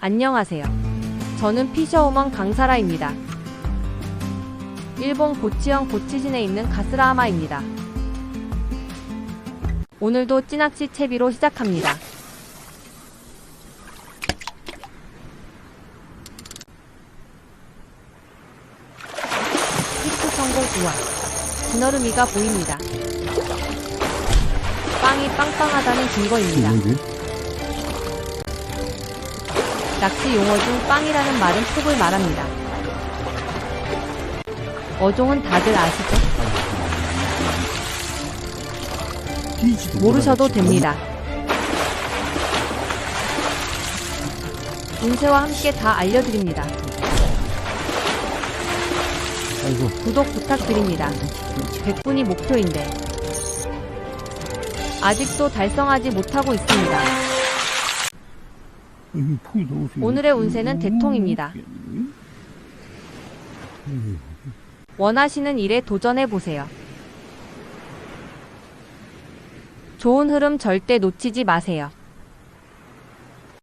안녕하세요. 저는 피셔우먼 강사라입니다. 일본 고치현 고치진에 있는 가스라하마입니다. 오늘도 찌낚시 채비로 시작합니다. 히트 성공 우와. 기너르미가 보입니다. 빵이 빵빵하다는 증거입니다. 낚시 용어 중 빵이라는 말은 톡을 말합니다. 어종은 다들 아시죠? 모르셔도 됩니다. 운세와 함께 다 알려드립니다. 구독 부탁드립니다. 100분이 목표인데 아직도 달성하지 못하고 있습니다. 오늘의 운세는 대통입니다. 원하시는 일에 도전해 보세요. 좋은 흐름 절대 놓치지 마세요.